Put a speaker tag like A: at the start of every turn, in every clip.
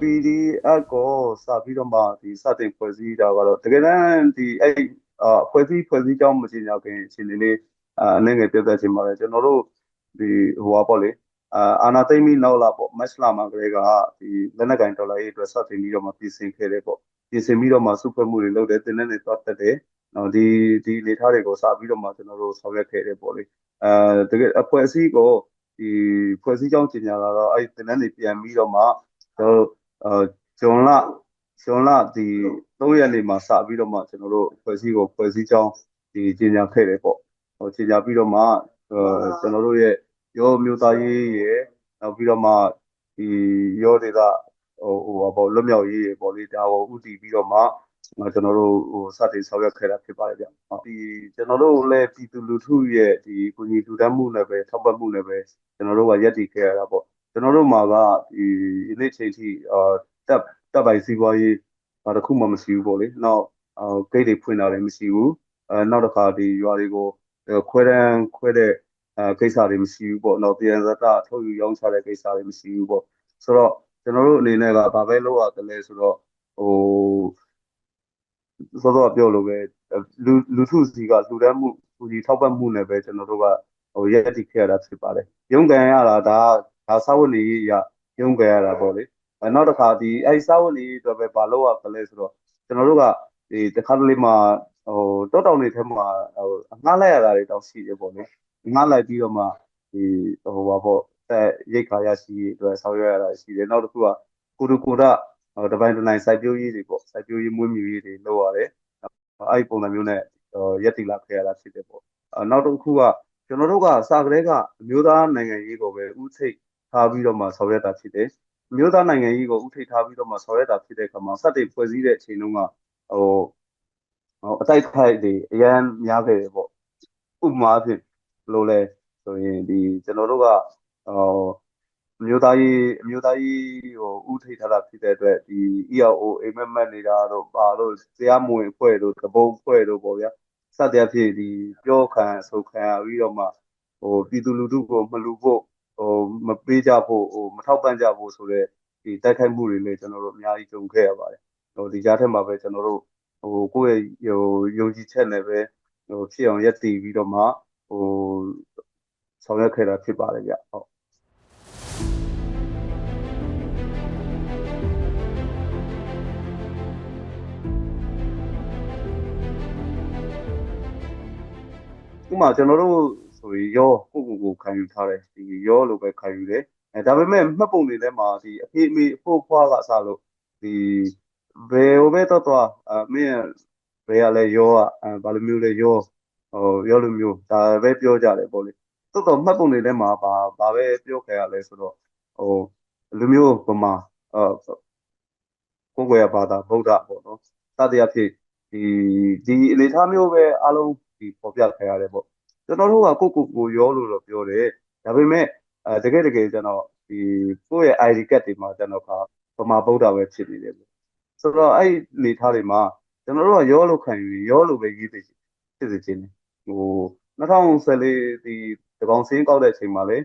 A: PDF ကိုစပြီးတော့မှဒီစတင်ဖွဲ့စည်းတာကတော့တကယ်တမ်းဒီအဲ့အဖွဲ့စည်းဖွဲ့စည်းကြောင်းမကြေညာခင်အချိန်လေးအနေငယ်ပြတ်သက်ခြင်းပါတယ်ကျွန်တော်တို့ဒီဟိုပါပေါ့လေအာအာနာသိမ့်ပြီးနောက်လာပေါ့မက်စလာမှာကလေးကဒီလက်နက်ကင်ဒေါ်လာရေးအတွက်စတင်ပြီးတော့မှပြင်ဆင်ခဲ့တယ်ပေါ့ပြင်ဆင်ပြီးတော့မှစုဖွဲ့မှုတွေလုပ်တယ်တင်းနဲ့သွားတက်တယ်နော်ဒီဒီလေထားတွေကိုစပြီးတော့မှကျွန်တော်တို့ဆောင်ရွက်ခဲ့တယ်ပေါ့လေအဲတကယ်အဖွဲ့အစည်းကိုဒီဖွဲ့စည်းကြောင်းကြေညာလာတော့အဲ့တင်းနဲ့ပြန်ပြီးတော့မှကျွန်တော် တို့ဂျွန်လဂျွန်လဒီ3ရက်နေ့မှာစပြီးတော့မှကျွန်တော်တို့ဖွဲ့စည်းကိုဖွဲ့စည်းကြောင်းဒီကြေညာခဲ့တယ်ပေါ့ဟိုကြေညာပြီးတော့မှကျွန်တော်တို့ရဲ့ရောမျိုးသားရေးရဲ့နောက်ပြီးတော့မှဒီရောဒေတာဟိုဟိုပေါ့လွတ်မြောက်ရေးရေပေါ့လေဒါကိုဥတည်ပြီးတော့မှကျွန်တော်တို့ဟိုစတင်ဆောင်ရွက်ခဲ့တာဖြစ်ပါတယ်ဗျဒီကျွန်တော်တို့လည်းပြည်သူလူထုရဲ့ဒီကိုကြီးလူတန်းမှုနဲ့ပဲထောက်ပံ့မှုနဲ့ပဲကျွန်တော်တို့ကရက်တည်ခဲ့ရတာပေါ့ ကျွန်တော်တို့မှာကဒီဒီနေ့ချိန်ထိအာတပ်တပ်ပိုင်စီးပွားရေးဘာတစ်ခုမှမရှိဘူးပေါ့လေနောက်ဂိတ်တွေဖွင့်တာလည်းမရှိဘူးအဲနောက်တစ်ခါဒီရွာတွေကိုခွဲတန်းခွဲတဲ့အဲကိစ္စတွေမရှိဘူးပေါ့နောက်တရားဇတထုတ်ယူရောင်းချတဲ့ကိစ္စတွေမရှိဘူးပေါ့ဆိုတော့ကျွန်တော်တို့အနေနဲ့ကဘာပဲလုပ်ရတယ်လဲဆိုတော့ဟိုစောစောပြောလို့ပဲလူလူထုစီကလူတန်းမှုလူကြီးထောက်ပံ့မှုနဲ့ပဲကျွန်တော်တို့ကဟိုရက်တိခဲ့ရတာဖြစ်ပါတယ်ရုံးကန်ရတာဒါ ဒါစာဝတ်နေရရုံးကန်ရတာပေါ့လေနောက်တစ်ခါဒီအဲဒီစာဝတ်နေအတွက်ပဲဘာလုပ်ရကလဲဆိုတော့ကျွန်တော်တို့ကဒီတစ်ခါတလေမှာဟိုတောတောင်တွေထဲမှာဟိုငှားလိုက်ရတာတွေတောင်ရှိတယ်ပေါ့လေငှားလိုက်ပြီးတော့မှဒီဟိုပါပေါ့အဲရိတ်ခါရရှိအတွက်ဆောင်ရွက်ရတာရှိတယ်နောက်တစ်ခုကကိုတူကိုရတပိုင်းတနိုင်စိုက်ပျိုးရေးတွေပေါ့စိုက်ပျိုးရေးမွေးမြူရေးတွေလုပ်ရတယ်အဲ့ဒီပုံစံမျိုးနဲ့ရက်တိလာခဲ့ရတာဖြစ်တယ်ပေါ့နောက်တစ်ခုကကျွန်တော်တို့ကစာကလေးကအမျိုးသားနိုင်ငံရေးကိုပဲဥထိတ် ထားပြီးတော့မှဆောင်ရွက်တာဖြစ်တယ်မျိုးသားနိုင်ငံကြီးကိုဥထိပ်ထားပြီးတော့မှဆောင်ရွက်တာဖြစ်တဲ့အခါမှာစတင်ဖွဲ့စည်းတဲ့အချိန်တုန်းကဟိုဟိုအတိုက်ခိုက်တွေအရန်များခဲ့တယ်ပေါ့ဥပမာအဖြစ်ဘယ်လိုလဲဆိုရင်ဒီကျွန်တော်တို့ကဟိုအမျိုးသားရေးအမျိုးသားရေးဟိုဥထိပ်ထားတာဖြစ်တဲ့အတွက်ဒီ ERO အိမ်မက်မက်နေတာတော့ပါလို့တရားမဝင်ဖွဲ့လို့တပုံဖွဲ့လို့ပေါ့ဗျာစတဲ့ဖြစ်ဒီပြောခံဆုတ်ခံရပြီးတော့မှဟိုပြည်သူလူထုကိုမလူဖို့ ဟိုမပေးကြဖို့ဟိုမထောက်ပံ့ကြဖို့ဆိုတော့ဒီတိုက်ခိုက်မှုတွေလည်းကျွန်တော်တို့အများကြီးကြုံခဲ့ရပါတယ်ဟိုဒီကြားထဲမှာပဲကျွန်တော်တို့ဟိုကိုယ့်ရဲ့ဟိုယုံကြည်ချက်နဲ့ပဲဟိုဖြစ်အောင်ရက်တည်ပြီးတော့မှဟိုဆောင်ရွက်ခဲ့တာဖြစ်ပါတယ်ဗျဟုတ်ဥမာကျွန်တော်တို့ ဆိုရင်ရောကိုကိုကိုခံယူထားတယ်ဒီရောလိုပဲခံယူတယ်အဲဒါပေမဲ့မှတ်ပုံတွေထဲမှာဒီအဖေအမေအဖို့ဖွားကအစားလို့ဒီဘယ်ဟိုပဲတော့တော့အမင်းဘယ်ရလဲရောอ่ะဘာလိုမျိုးလဲရောဟိုရောလိုမျိုးဒါပဲပြောကြတယ်ပေါ့လေတော်တော်မှတ်ပုံတွေထဲမှာဘာဘာပဲပြောခဲ့ရလဲဆိုတော့ဟိုလူမျိုးဗမာအော်ကိုယ်ွယ်ဘာသာဗုဒ္ဓပေါ့နော်တတရားဖြစ်ဒီဒီအနေထားမျိုးပဲအားလုံးဒီပေါ်ပြခဲ့ရတယ်ပေါ့ ကျွန်တော်တို့ကကိုကိုကိုရောလို့တော့ပြောတယ်ဒါပေမဲ့အဲတကယ်တကယ်ကျွန်တော်ဒီကိုယ့်ရဲ့ ID card တွေမှာကျွန်တော်ကဗမာဗုဒ္ဓပဲဖြစ်နေတယ်ပေါ့ဆိုတော့အဲ့နေထားတွေမှာကျွန်တော်တို့ကရောလို့ခံယူရောလို့ပဲရေးသိဖြစ်စေခြင်းဟို2014ဒီတကောင်စင်းကောက်တဲ့အချိန်မှာလေ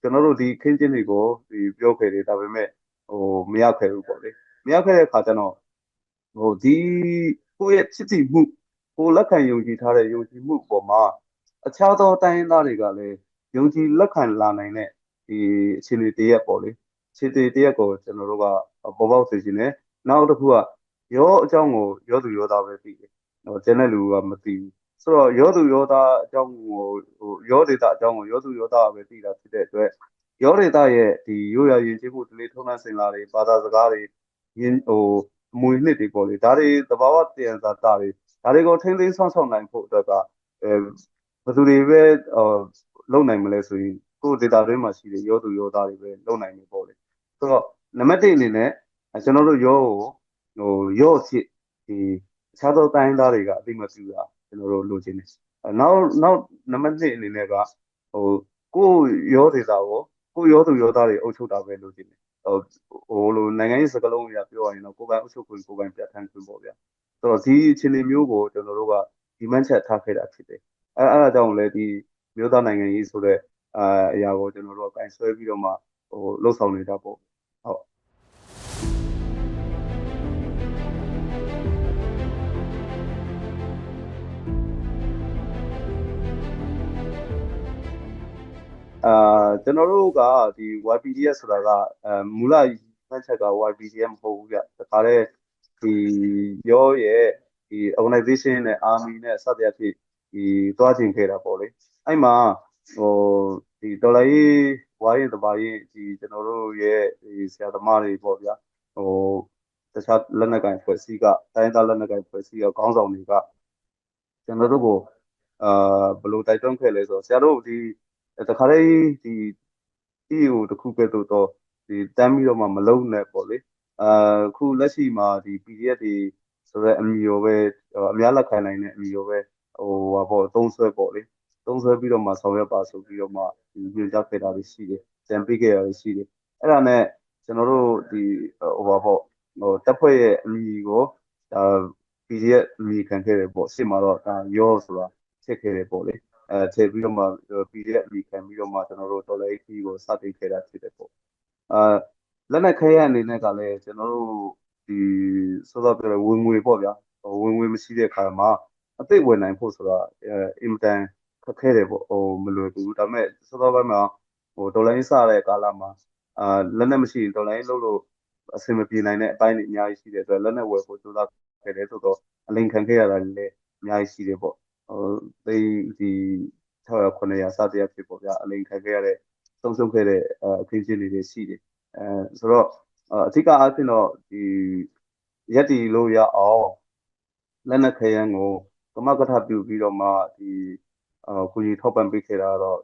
A: ကျွန်တော်တို့ဒီခင်းချင်းတွေကိုဒီပြောခဲ့တယ်ဒါပေမဲ့ဟိုမရခဲ့ဘူးပေါ့လေမရခဲ့တဲ့အခါကျတော့ဟိုဒီကိုယ့်ရဲ့ဖြစ်တည်မှုကိုလက်ခံယုံကြည်ထားတဲ့ယုံကြည်မှုပေါ်မှာ အခြားသောတိုင်းရင်းသားတွေကလည်းယုံကြည်လက်ခံလာနိုင်တဲ့ဒီအခြေအနေတရက်ပေါ့လေအခြေအနေတရက်ကိုကျွန်တော်တို့ကပေါ်ပေါက်စေခြင်းနဲ့နောက်တစ်ခုကရောအကြောင်းကိုရောသူရောသားပဲသိတယ်ဟိုကျန်တဲ့လူကမသိဘူးဆိုတော့ရောသူရောသားအကြောင်းကိုဟိုရောဒေတာအကြောင်းကိုရောသူရောသားပဲသိတာဖြစ်တဲ့အတွက်ရောဒေတာရဲ့ဒီရိုးရာယဉ်ကျေးမှုဒလေးထုံးနှံစင်လာတွေဘာသာစကားတွေယဉ်ဟိုအမွေနှစ်တွေပေါ့လေဒါတွေသဘာဝတည်ရဇာတာတွေဒါတွေကိုထိမ့်သိမ်းဆောင်ဆောင်နိုင်ဖို့အတွက်ကအဲ ဘယ်သူတွေပဲဟိုလုံနိုင်မလဲဆိုရင်ကိုယ်ဒေတာတွင်းမှာရှိတဲ့ရောသူရောသားတွေပဲလုံနိုင်နေပေါ့လေဆိုတော့နံပါတ်1အနေနဲ့ကျွန်တော်တို့ရောကိုဟိုရော့ဖြစ်ဒီအခြားသောတိုင်းသားတွေကအသိမပြုတာကျွန်တော်တို့လိုချင်တယ်နောက်နောက်နံပါတ်2အနေနဲ့ကဟိုကိုရောဒေတာကိုကိုရောသူရောသားတွေအုပ်ချုပ်တာပဲလိုချင်တယ်ဟိုဟိုလိုနိုင်ငံရေးစကားလုံးတွေပြောရရင်တော့ကိုယ်ပိုင်အုပ်ချုပ်ခွင့်ကိုယ်ပိုင်ပြဋ္ဌာန်းခွင့်ပေါ့ဗျာဆိုတော့ဒီအခြေအနေမျိုးကိုကျွန်တော်တို့ကဒီမှန်းချက်ထားခဲ့တာဖြစ်တယ် အဲအဲအကြောင်းလဲဒီမျိုးသားနိုင်ငံရေးဆိုတော့အာအရာကိုကျွန်တော်တို့ကင်ဆွဲပြီးတော့မှဟိုလှုပ်ဆောင်နေတာပေါ့ဟုတ်အာကျွန်တော်တို့ကဒီ YPDS ဆိုတာကအဲမူလမှတ်ချက်က YPDS မဟုတ်ဘူးဗျဒါကြတဲ့ဒီရောရဲ့ဒီ organization နဲ့ army နဲ့စသဖြင့် ဒီသွားကျင်ခဲ့တာပေါ့လေအဲ့မှာဟိုဒီဒေါ်လာရေးဝါရင်တပါရင်ဒီကျွန်တော်တို့ရဲ့ဒီဆရာသမားတွေပေါ့ဗျာဟိုတခြားလက်နက်ကင်ဖွဲ့စည်းကတိုင်းသားလက်နက်ကင်ဖွဲ့စည်းကခေါင်းဆောင်တွေကကျွန်တော်တို့ကိုအာဘယ်လိုတိုက်တွန်းခဲ့လဲဆိုတော့ဆရာတို့ဒီတခါလေးဒီ EO တခုပဲတော့တော့ဒီတမ်းပြီးတော့မှမလုံးနဲ့ပေါ့လေအာခုလက်ရှိမှာဒီ PDF တွေဆိုတော့အမီရောပဲအများလက်ခံနိုင်တဲ့အမီရောပဲ ဟိုဟာပေါ့သုံးဆွဲပေါ့လေသုံးဆွဲပြီးတော့မှဆောင်ရွက်ပါဆိုပြီးတော့မှဒီညွှန်ကြားခဲ့တာတွေရှိတယ်ကြံပေးခဲ့တာတွေရှိတယ်အဲ့ဒါနဲ့ကျွန်တော်တို့ဒီဟိုဟာပေါ့ဟိုတပ်ဖွဲ့ရဲ့အမီကိုဒါ PDF အမီခံခဲ့တယ်ပေါ့ရှစ်မှာတော့ဒါရောဆိုတာချက်ခဲ့တယ်ပေါ့လေအဲထည့်ပြီးတော့မှ PDF အမီခံပြီးတော့မှကျွန်တော်တို့တော်လိုက်ခီကိုစတင်ခဲ့တာဖြစ်တယ်ပေါ့အာလက်နက်ခဲရအနေနဲ့ကလည်းကျွန်တော်တို့ဒီစောစောပြောတဲ့ဝင်ငွေပေါ့ဗျာဝင်ငွေမရှိတဲ့ခါမှာ အသိဝင်နိုင်ဖို့ဆိုတာအဲအင်မတန်ခက်ခဲတယ်ပေါ့ဟိုမလွယ်ဘူးဒါပေမဲ့စောစောပိုင်းမှာဟိုဒေါ်လာရင်းစတဲ့ကာလမှာအာလက်နက်မရှိရင်ဒေါ်လာရင်းလို့လို့အဆင်မပြေနိုင်တဲ့အပိုင်းတွေအများကြီးရှိတဲ့အတွက်လက်နက်ဝယ်ဖို့ကြိုးစားခဲ့တယ်ဆိုတော့အလိန်ခံခဲ့ရတာလည်းအများကြီးရှိတယ်ပေါ့ဟိုသိဒီ600 900စတဲ့ဖြစ်ပေါ့ဗျာအလိန်ခံခဲ့ရတဲ့ဆုံးရှုံးခဲ့တဲ့အခင်းချင်းတွေရှိတယ်အဲဆိုတော့အဓိကအားဖြင့်တော့ဒီရက်တီလို့ရအောင်လက်နက်ခဲယမ်းကို ကမကထပြုပြီးတော့မှဒီအာကိုကြီးထောက်ပံ့ပေးခဲ့တာတော့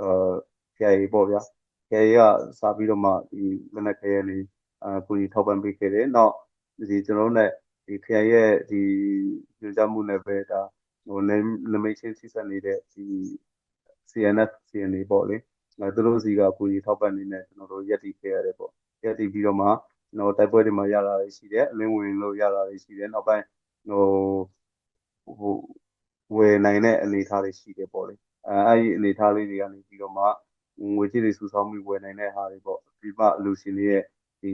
A: အာခရိုင်ပေါ့ဗျာခရိုင်ကစာပြီးတော့မှဒီလက်နက်ခဲယမ်းတွေအာကိုကြီးထောက်ပံ့ပေးခဲ့တယ်နောက်ဒီကျွန်တော်တို့ ਨੇ ဒီခရိုင်ရဲ့ဒီညွှန်ကြားမှုနဲ့ပဲဒါဟိုနမိတ်ချင်းစီဆက်နေတဲ့ဒီ CNF CNA ပေါ့လေအဲသူတို့စီကကိုကြီးထောက်ပံ့နေတဲ့ကျွန်တော်တို့ရက်တီခဲ့ရတယ်ပေါ့ရက်တီပြီးတော့မှကျွန်တော်တိုက်ပွဲတွေမှာရတာတွေရှိတယ်အလင်းဝင်လို့ရတာတွေရှိတယ်နောက်ပိုင်းဟို ဟိုဝယ်နိုင်တဲ့အနေအထားတွေရှိတယ်ပေါ့လေအဲအဲ့ဒီအနေအထားလေးတွေကနေပြီးတော့မှငွေကြေးတွေစုဆောင်းပြီးဝယ်နိုင်တဲ့ဟာတွေပေါ့ဒီမလူရှင်တွေရဲ့ဒီ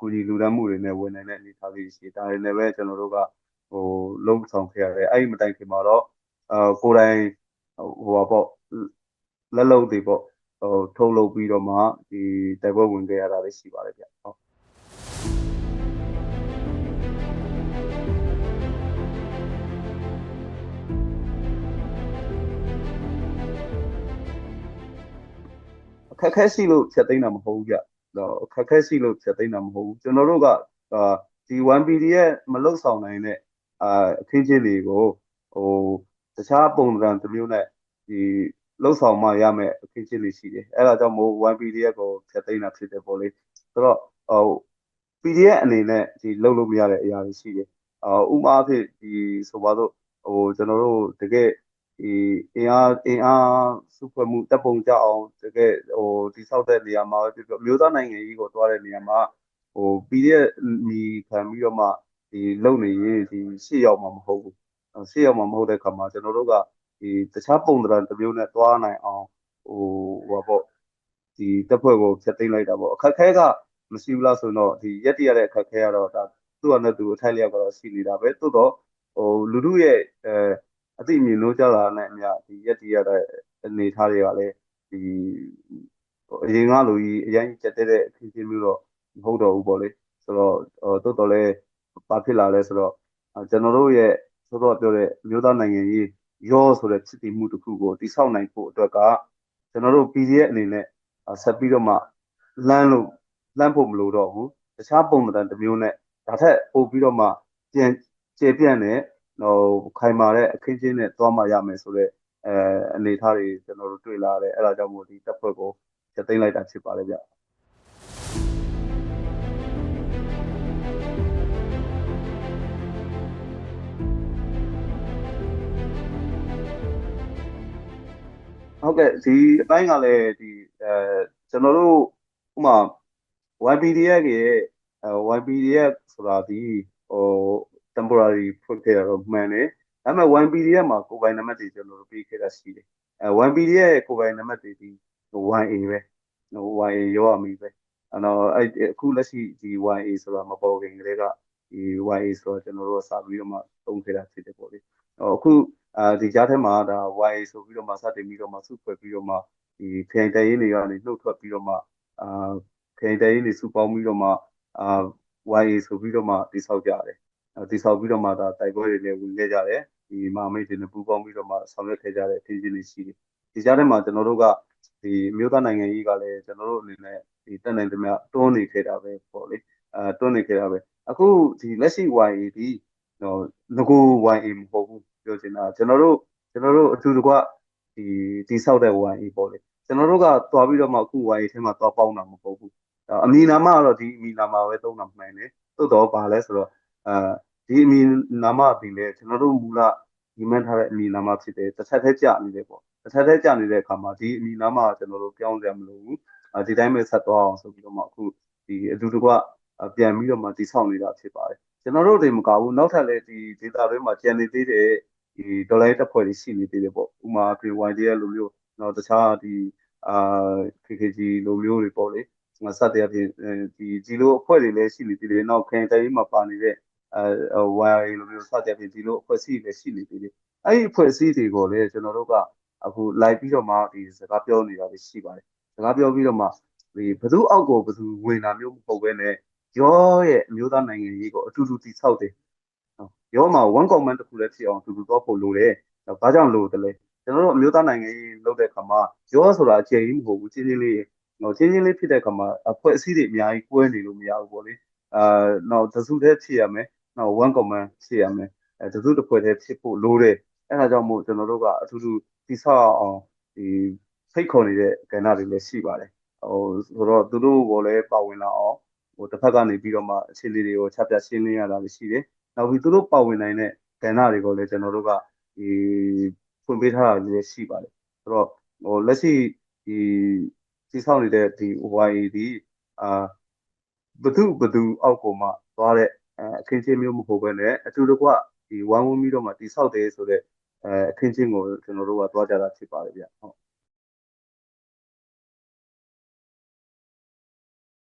A: ကိုကြီးလူဒန်းမှုတွေနဲ့ဝယ်နိုင်တဲ့အနေအထားလေးတွေရှိတယ်ဒါတွေနဲ့ပဲကျွန်တော်တို့ကဟိုလုံးဆောင်ခဲ့ရတယ်အဲ့ဒီမတိုင်ခင်မှာတော့အာကိုယ်တိုင်ဟိုပါပေါ့လက်လုံးတွေပေါ့ဟိုထုတ်လုပ်ပြီးတော့မှဒီတိုက်ပွဲဝင်ခဲ့ရတာလေးရှိပါတယ်ဗျဟုတ် အခက်ခဲရှိလို့ဖြတ်သိမ်းတာမဟုတ်ဘူးဗျတော့အခက်ခဲရှိလို့ဖြတ်သိမ်းတာမဟုတ်ဘူးကျွန်တော်တို့ကအာဒီ 1PD ရဲ့မလုတ်ဆောင်နိုင်တဲ့အာအခင်းချင်းတွေကိုဟိုတခြားပုံစံတစ်မျိုးနဲ့ဒီလှုပ်ဆောင်မှရမယ်အခင်းချင်းတွေရှိတယ်အဲ့ဒါကြောင့်မို့ 1PDF ကိုဖြတ်သိမ်းတာဖြစ်တယ်ပေါ့လေဆိုတော့ဟို PDF အနေနဲ့ဒီလှုပ်လို့မရတဲ့အရာတွေရှိတယ်အာဥမာအဖြစ်ဒီဆိုပါတော့ဟိုကျွန်တော်တို့တကယ် ဒီအင်အားအင်အားစုဖွဲ့မှုတပ်ပုံကြအောင်တကယ်ဟိုတိဆောက်တဲ့နေရာမှာပဲဖြစ်ဖြစ်မျိုးသားနိုင်ငံကြီးကိုတွားတဲ့နေရာမှာဟို PDF ညီခံပြီးတော့မှဒီလုံနေရင်ဒီရှေ့ရောက်မှာမဟုတ်ဘူးရှေ့ရောက်မှာမဟုတ်တဲ့ခါမှာကျွန်တော်တို့ကဒီတခြားပုံစံတစ်မျိုးနဲ့တွားနိုင်အောင်ဟိုဟိုပေါ့ဒီတပ်ဖွဲ့ကိုဖျက်သိမ်းလိုက်တာပေါ့အခက်ခဲကမရှိဘူးလားဆိုတော့ဒီရက်တရတဲ့အခက်ခဲကတော့ဒါသူ့အနေနဲ့သူအထိုက်လျောက်ကတော့ရှိနေတာပဲသို့တော့ဟိုလူလူရဲ့အဲ အသိမြင်လို့ကြတာနဲ့အမြဒီရက်တရတဲ့အနေထားတွေကလည်းဒီအရင်ကလိုကြီးအရင်ကြက်တဲ့အခင်းချင်းမျိုးတော့မဟုတ်တော့ဘူးပေါ့လေဆိုတော့တိုးတော်လဲဘာဖြစ်လာလဲဆိုတော့ကျွန်တော်တို့ရဲ့သို့တော့ပြောတဲ့မျိုးသားနိုင်ငံရေးရောဆိုတဲ့ဖြစ်တည်မှုတစ်ခုကိုတိဆောက်နိုင်ဖို့အတွက်ကကျွန်တော်တို့ PDF အနေနဲ့ဆက်ပြီးတော့မှလမ်းလို့လမ်းဖို့မလိုတော့ဘူးတခြားပုံစံတစ်မျိုးနဲ့ဒါထက်ပို့ပြီးတော့မှပြန်ကျေပြန့်တဲ့ ဟိုခိုင်မာတဲ့အခင်းချင်းနဲ့သွားမှရမယ်ဆိုတော့အဲအနေအထားတွေကျွန်တော်တို့တွေ့လာတယ်အဲ့ဒါကြောင့်မို့ဒီတပ်ဖွဲ့ကိုချက်သိမ်းလိုက်တာဖြစ်ပါတယ်ဗျဟုတ်ကဲ့ဒီအပိုင်းကလည်းဒီအဲကျွန်တော်တို့ဥမာ YPDF ရဲ့အဲ YPDF ဆိုတာဒီဟို temporary ဖွင့်ခဲ့ရတော့မှန်တယ်ဒါပေမဲ့ 1PDF မှာကိုယ်ပိုင်နံပါတ်တွေကျွန်တော်တို့ပေးခဲ့တာရှိတယ်အဲ 1PDF ရဲ့ကိုယ်ပိုင်နံပါတ်တွေဒီဟို YA ပဲဟို YA ရောရမီပဲအဲ့တော့အဲ့အခုလက်ရှိဒီ YA ဆိုတာမပေါ်ခင်ကလေးကဒီ YA ဆိုတော့ကျွန်တော်တို့စပြီးတော့မှသုံးခဲ့တာဖြစ်တယ်ပေါ့လေအခုအာဒီကြားထဲမှာဒါ YA ဆိုပြီးတော့မှစတင်ပြီးတော့မှစုဖွဲ့ပြီးတော့မှဒီခရိုင်တိုင်ရင်တွေကနေနှုတ်ထွက်ပြီးတော့မှအာခရိုင်တိုင်ရင်တွေစုပေါင်းပြီးတော့မှအာ YA ဆိုပြီးတော့မှတိဆောက်ကြတယ် တိဆောက်ပြီးတော့မှဒါတိုက်ပွဲတွေလည်းဝင်ခဲ့ကြတယ်ဒီမာမိတ်တွေနဲ့ပူးပေါင်းပြီးတော့မှဆောင်ရွက်ခဲ့ကြတဲ့အခြေအနေတွေရှိတယ်ဒီကြားထဲမှာကျွန်တော်တို့ကဒီမြို့သားနိုင်ငံကြီးကလည်းကျွန်တော်တို့အနေနဲ့ဒီတက်နိုင်သမျှတွန်းနေခဲ့တာပဲပေါ့လေအဲတွန်းနေခဲ့တာပဲအခုဒီလက်ရှိ YA ဒီဟိုငကို YA မဟုတ်ဘူးပြောချင်တာကျွန်တော်တို့ကျွန်တော်တို့အတူတကွဒီတိဆောက်တဲ့ YA ပေါ့လေကျွန်တော်တို့ကသွားပြီးတော့မှအခု YA ထဲမှာသွားပေါင်းတာမဟုတ်ဘူးအမီနာမကတော့ဒီအမီနာမပဲသုံးတာမှန်တယ်သို့တော့ပါလဲဆိုတော့အဲ ဒီအမီနာမအပြင်လည်းကျွန်တော်တို့မူလဒီမှန်းထားတဲ့အမီနာမဖြစ်တယ်တစ်ချက်တည်းကြာနေတယ်ပေါ့တစ်ချက်တည်းကြာနေတဲ့အခါမှာဒီအမီနာမကကျွန်တော်တို့ပြောင်းစရာမလိုဘူးဒီတိုင်းပဲဆက်သွားအောင်ဆိုပြီးတော့မှအခုဒီအတူတကွပြန်ပြီးတော့မှတိဆောက်နေတာဖြစ်ပါတယ်ကျွန်တော်တို့တွေမကဘူးနောက်ထပ်လည်းဒီ data တွေမှာကျန်နေသေးတဲ့ဒီ dollar တက်ဖွဲ့တွေရှိနေသေးတယ်ပေါ့ဥမာ PYD လိုမျိုးတော့တခြားဒီအာ KKG လိုမျိုးတွေပေါ့လေစတဲ့အပြင်ဒီဒီလိုအဖွဲ့တွေလည်းရှိနေသေးတယ်နောက်ခင်တိုင်းမှာပါနေတဲ့ အဲ wire လိုမျိုးစတဲ့အပြင်ဒီလိုအဖွဲ့အစည်းတွေလည်းရှိနေသေးတယ်အဲ့ဒီအဖွဲ့အစည်းတွေကိုလည်းကျွန်တော်တို့ကအခုလိုက်ပြီးတော့မှဒီစကားပြောနေတာတွေရှိပါတယ်စကားပြောပြီးတော့မှဒီဘသူအောက်ကိုဘသူဝင်တာမျိုးမဟုတ်ဘဲနဲ့ရောရဲ့အမျိုးသားနိုင်ငံရေးကိုအတူတူတည်ဆောက်တယ်ရောမှာ one command တစ်ခုလည်းဖြစ်အောင်အတူတူတော့ဖို့လိုတယ်ဘာကြောင့်လို့တလဲကျွန်တော်တို့အမျိုးသားနိုင်ငံရေးလုပ်တဲ့အခါမှာရောဆိုတာအကျယ်ကြီးမဟုတ်ဘူးချင်းချင်းလေးဟိုချင်းချင်းလေးဖြစ်တဲ့အခါမှာအဖွဲ့အစည်းတွေအများကြီးကွဲနေလို့မရဘူးပေါ့လေအာနောက်တစုတည်းဖြစ်ရမယ် နောက် one command ဖြစ်ရမယ်အဲတစုတစ်ဖွဲ့တည်းဖြစ်ဖို့လိုတယ်အဲဒါကြောင့်မို့ကျွန်တော်တို့ကအထူးထူးတိဆောက်အောင်ဒီဖိတ်ခေါ်နေတဲ့ကဏ္ဍတွေလည်းရှိပါတယ်ဟိုဆိုတော့သူတို့ကိုလည်းပါဝင်လာအောင်ဟိုတစ်ဖက်ကနေပြီးတော့မှအခြေအနေတွေကိုချပြရှင်းလင်းရတာလည်းရှိတယ်နောက်ပြီးသူတို့ပါဝင်နိုင်တဲ့ကဏ္ဍတွေကိုလည်းကျွန်တော်တို့ကဒီဖွင့်ပေးထားတာလည်းရှိပါတယ်ဆိုတော့ဟိုလက်ရှိဒီစီဆောက်နေတဲ့ဒီ OYA ဒီအာဘသူဘသူအောက်ကိုမှသွားတဲ့ အခင်းချင်းမျိုးမဟုတ်ဘဲနဲ့အတူတကွဒီဝိုင်းဝန်းပြီးတော့မှတိဆောက်တယ်ဆိုတဲ့အဲအခင်းချင်းကိုကျွန်တော်တို့ကသွားကြတာဖြစ်ပါတယ်ဗျဟုတ်